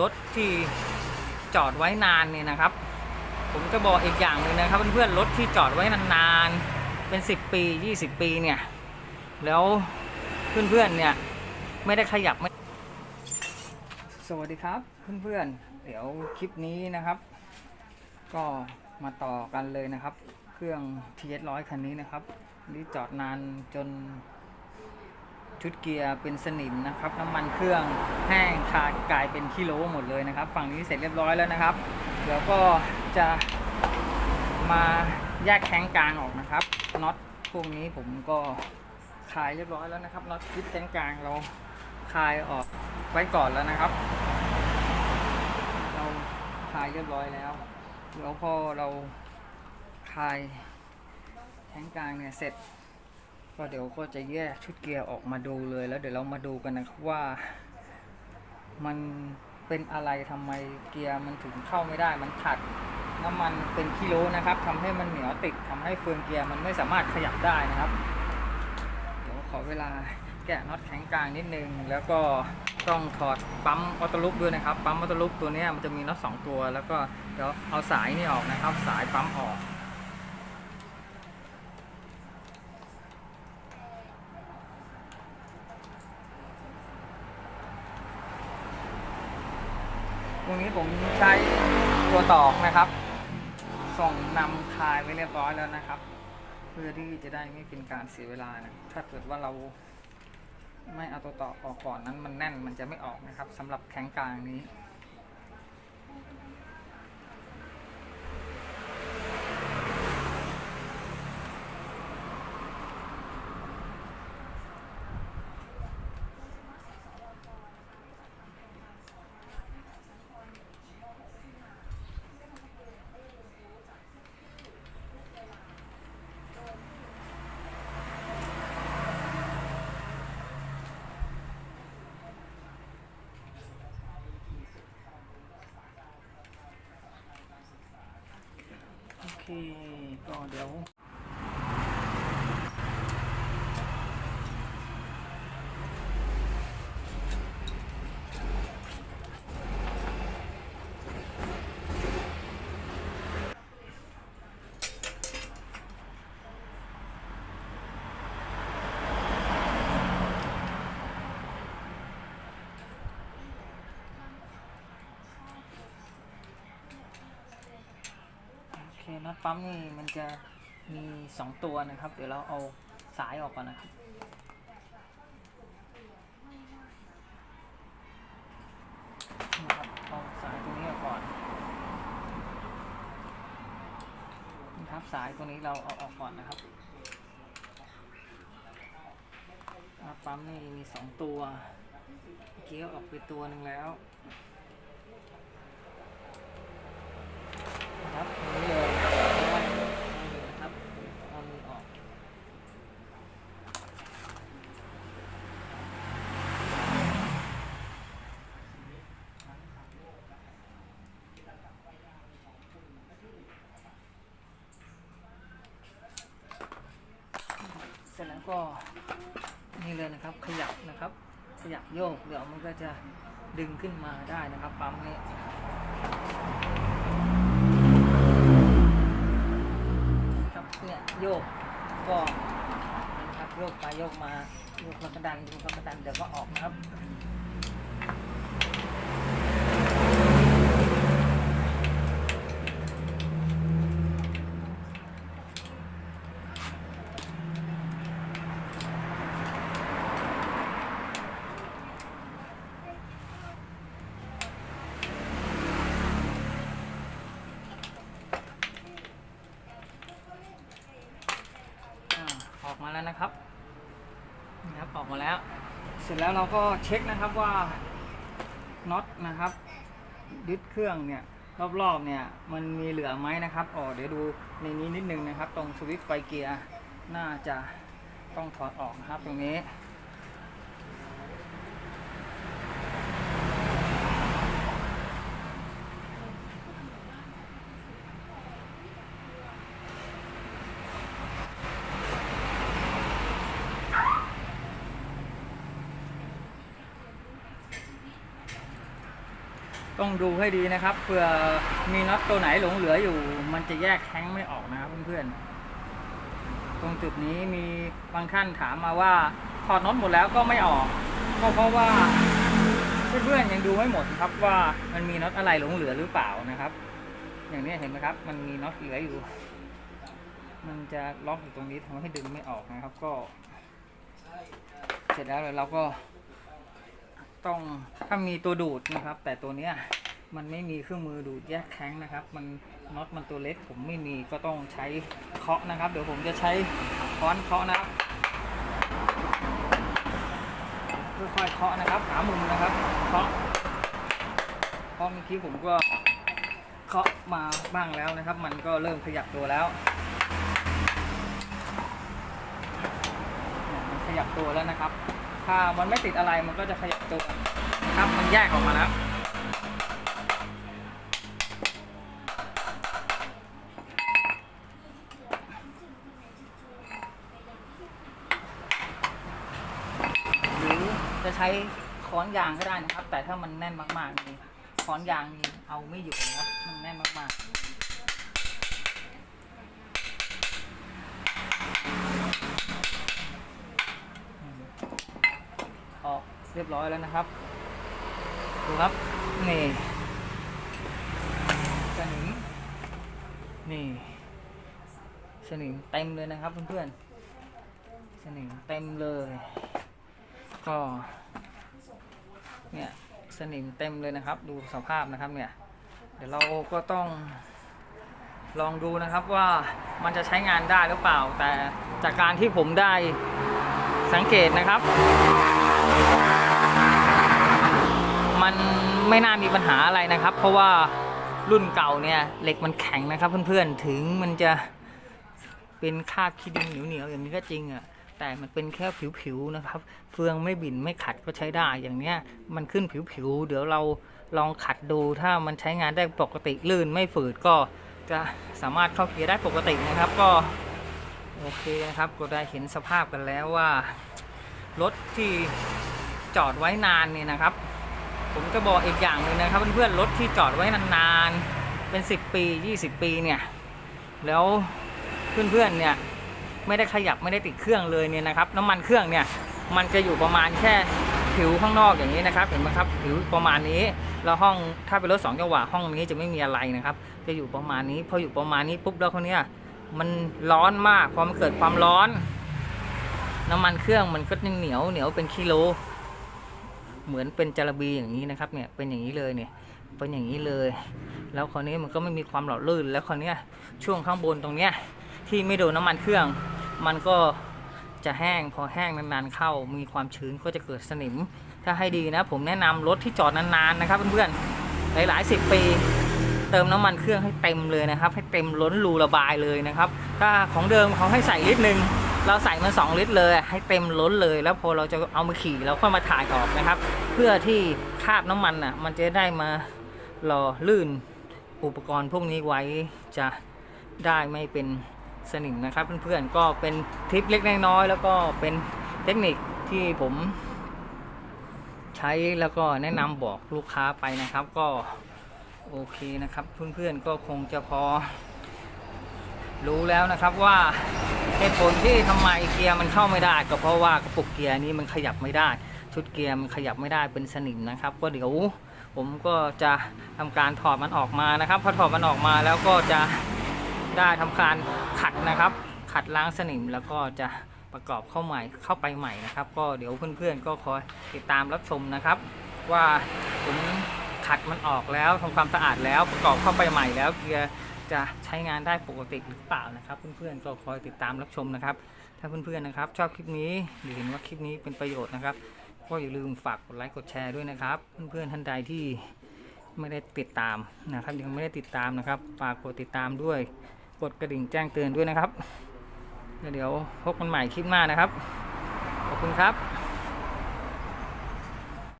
รถที่จอดไว้นานเนี่ยนะครับ ผมจะบอกอีกอย่างหนึ่งนะครับเพื่อนๆรถที่จอดไว้นานๆเป็น 10 ปี 20 ปีเนี่ย แล้วเพื่อนๆเนี่ยไม่ได้ขยับไม่สวัสดีครับเพื่อนๆเดี๋ยวคลิปนี้นะครับ ก็มาต่อกันเลยนะครับ เครื่อง TS 100 คันนี้นะครับนี่จอดนานจน ชุดเกียร์เป็นสนิมนะครับ น้ำมันเครื่องแห้งขาดกลายเป็นกิโลหมดเลยนะครับ ฝั่งนี้เสร็จเรียบร้อยแล้วนะครับ เดี๋ยวก็จะมาแยกแข้งกลางออกนะครับน็อตพวกนี้ผมก็คลายเรียบร้อยแล้วนะครับน็อตคิดแข้งกลางเราคลายออกไว้ก่อนแล้วนะครับ เราคลายเรียบร้อยแล้วแล้วพอเราคลายแข้งกลางเนี่ยเสร็จ ก็เดี๋ยวก็จะแยกชุดเกียร์ออกมาดูเลย แล้วเดี๋ยวเรามาดูกันนะครับว่า มันเป็นอะไรทำไมเกียร์มันถึงเข้าไม่ได้ มันขัดน้ำมันเป็นกิโลนะครับทำให้มันเหนียวติดทำให้เฟืองเกียร์มันไม่สามารถขยับได้นะครับ เดี๋ยวขอเวลาแกะน็อตแข็งกลางนิดนึง แล้วก็ต้องถอดปั๊มออโต้ลุกด้วยนะครับ ปั๊มออโต้ลุกตัวนี้มันจะมีน็อตสองตัว แล้วก็เดี๋ยวเอาสายนี่ออกนะครับ สายปั๊มออก ตรงนี้ผมใช้ตัวตอกนะครับ ส่งนำคายไว้เรียบร้อยแล้วนะครับ เพื่อที่จะได้ไม่เป็นการเสียเวลานะถ้าเกิดว่าเราไม่เอาตัวตอกออกก่อนนั้นมันแน่นมันจะไม่ออกนะครับสำหรับแข้งกลางนี้ โอเค ก็เดี๋ยว โอเค น็อตปั๊มนี่มันจะมีสองตัวนะครับ เดี๋ยวเราเอาสายออกก่อนนะครับเอาสายตัวนี้ออกก่อนนะครับสายตัวนี้เราเอาออกก่อนนะครับน็อตปั๊มนี่มีสองตัวเมื่อกี้ก็ออกไปตัวหนึ่งแล้ว นะครับตรงนี้เลยนะครับเอามือออกเส ร็จแล้วก็นี่เลยนะครับขยับนะครับ ขยับโยกเดี๋ยวมันก็จะดึงขึ้นมาได้นะครับปั๊มนี้ครับเนี่ยโยกก็นะครับโยกไปโยกมาโยกแล้วก็ดันโยกแล้วก็ดันเดี๋ยวก็ออกนะครับ แล้วนะครับนะครับออกมาแล้ว เสร็จแล้วเราก็เช็คนะครับว่าน็อตนะครับยึดเครื่องเนี่ยรอบๆเนี่ยมันมีเหลือไหมนะครับอ๋อเดี๋ยวดูในนี้นิดนึงนะครับ ตรงสวิตช์ไฟเกียร์น่าจะต้องถอดออกนะครับตรงนี้ ต้องดูให้ดีนะครับเผื่อมีน็อตตัวไหนหลงเหลืออยู่ มันจะแยกแข้งไม่ออกนะครับเพื่อนๆตรงจุดนี้มีบางท่านถามมาว่าถอดน็อตหมดแล้วก็ไม่ออก ก็เพราะว่าเพื่อนๆยังดูไม่หมดครับว่ามันมีน็อตอะไรหลงเหลือหรือเปล่านะครับ อย่างนี้เห็นไหมครับ มันมีน็อตเหลืออยู่ มันจะล็อกอยู่ตรงนี้ทำให้ดึงไม่ออกนะครับ ก็ เสร็จแล้วเราก็ ต้องถ้ามีตัวดูดนะครับ แต่ตัวเนี้ยมันไม่มีเครื่องมือดูดแยกแข้งนะครับ มันน็อตมันตัวเล็กผมไม่มีก็ต้องใช้เคาะนะครับ เดี๋ยวผมจะใช้ค้อนเคาะนะครับค่อยๆเคาะนะครับ หามุมนะครับเคาะเพราะเมื่อกี้ผมก็เคาะมาบ้างแล้วนะครับ มันก็เริ่มขยับตัวแล้วมันขยับตัวแล้วนะครับ ถ้ามันไม่ติดอะไรมันก็จะขยับตัวครับมันแยกออกมาแล้วหรือจะใช้ค้อนยางก็ได้นะครับ แต่ถ้ามันแน่นมากๆนี่ค้อนยางนี่เอาไม่อยู่นะครับมันแน่นมากๆอืมออกเรียบร้อยแล้วนะครับ ดูครับ นี่สนิมนี่ สนิมเต็มเลยนะครับเพื่อนๆ สนิมเต็มเลย ก็ เนี่ย สนิมเต็มเลยนะครับ ดูสภาพนะครับเนี่ย เดี๋ยวเราก็ต้องลองดูนะครับว่ามันจะใช้งานได้หรือเปล่า แต่จากการที่ผมได้สังเกตนะครับ มันไม่น่ามีปัญหาอะไรนะครับ เพราะว่ารุ่นเก่าเนี่ยเหล็กมันแข็งนะครับเพื่อนๆถึงมันจะเป็นคาบขี้ดินเหนียวๆอย่างนี้ก็จริงอะแต่มันเป็นแค่ผิวๆนะครับ เฟืองไม่บินไม่ขัดก็ใช้ได้อย่างเนี้ยมันขึ้นผิวๆเดี๋ยวเราลองขัดดูถ้ามันใช้งานได้ปกติลื่นไม่ฝืดก็จะสามารถเข้าเกียร์ได้ปกตินะครับก็โอเคนะครับก็ได้เห็นสภาพกันแล้วว่า รถที่จอดไว้นานเนี่ยนะครับ ผมจะบอกอีกอย่างหนึ่งนะครับเพื่อนๆรถที่จอดไว้นานๆเป็น 10 ปี 20 ปีเนี่ยแล้วเพื่อนๆเนี่ยไม่ได้ขยับไม่ได้ติดเครื่องเลยเนี่ยนะครับน้ำมันเครื่องเนี่ยมันจะอยู่ประมาณแค่ผิวข้างนอกอย่างนี้นะครับเห็นไหมครับผิวประมาณนี้แล้วห้องถ้าเป็นรถสองจังหวะห้องนี้จะไม่มีอะไรนะครับ จะอยู่ประมาณนี้พออยู่ประมาณนี้ปุ๊บแล้วเขาเนี่ยมันร้อนมากพอมันเกิดความร้อน น้ำมันเครื่องมันก็เหนียวเหนียวเป็นกิโล เหมือนเป็นจาระบีอย่างนี้นะครับเนี่ยเป็นอย่างนี้เลยเนี่ยเป็นอย่างนี้เลย แล้วคราวนี้มันก็ไม่มีความหล่อลื่น แล้วคราวนี้ช่วงข้างบนตรงเนี้ยที่ไม่โดนน้ำมันเครื่อง มันก็จะแห้งพอแห้งนานๆเข้า มีความชื้นก็จะเกิดสนิม ถ้าให้ดีนะ ผมแนะนำรถที่จอดนานๆนะครับเพื่อนๆหลายๆสิบปีเติมน้ำมันเครื่องให้เต็มเลยนะครับ ให้เต็มล้นรูระบายเลยนะครับ ถ้าของเดิมเขาให้ใส่ลิตรหนึ่ง เราใส่มาสองลิตรเลย ให้เต็มล้นเลย แล้วพอเราจะเอามาขี่เราค่อยมาถ่ายออกนะครับ เพื่อที่คราบน้ำมันอะ มันจะได้มาหล่อลื่นอุปกรณ์พวกนี้ไว้จะได้ไม่เป็นสนิมนะครับ เพื่อนๆก็เป็นทริปเล็กน้อยแล้วก็เป็นเทคนิคที่ผมใช้แล้วก็แนะนำบอกลูกค้าไปนะครับ ก็โอเคนะครับ เพื่อนๆก็คงจะพอรู้แล้วนะครับว่า เหตุผลที่ทำไมเกียร์มันเข้าไม่ได้ ก็เพราะว่ากระปุกเกียร์นี้มันขยับไม่ได้ ชุดเกียร์มันขยับไม่ได้เป็นสนิมนะครับ ก็เดี๋ยวผมก็จะทำการถอดมันออกมานะครับพอถอดมันออกมาแล้วก็จะได้ทำการขัดนะครับ ขัดล้างสนิมแล้วก็จะประกอบเข้าใหม่เข้าไปใหม่นะครับ ก็เดี๋ยวเพื่อนๆ ก็คอยติดตามรับชมนะครับ ว่าผมขัดมันออกแล้วทำความสะอาดแล้วประกอบเข้าไปใหม่แล้วเกียร์ จะใช้งานได้ปกติหรือเปล่านะครับ เพื่อนๆก็คอยติดตามรับชมนะครับ ถ้าเพื่อนๆนะครับ ชอบคลิปนี้หรือเห็นว่าคลิปนี้เป็นประโยชน์นะครับ ก็อย่าลืมฝากกดไลค์กดแชร์ด้วยนะครับ เพื่อนๆท่านใดที่ไม่ได้ติดตามนะครับ ยังไม่ได้ติดตามนะครับฝากกดติดตามด้วยกดกระดิ่งแจ้งเตือนด้วยนะครับแล้วเดี๋ยวพบกันใหม่คลิปหน้านะครับขอบคุณครับ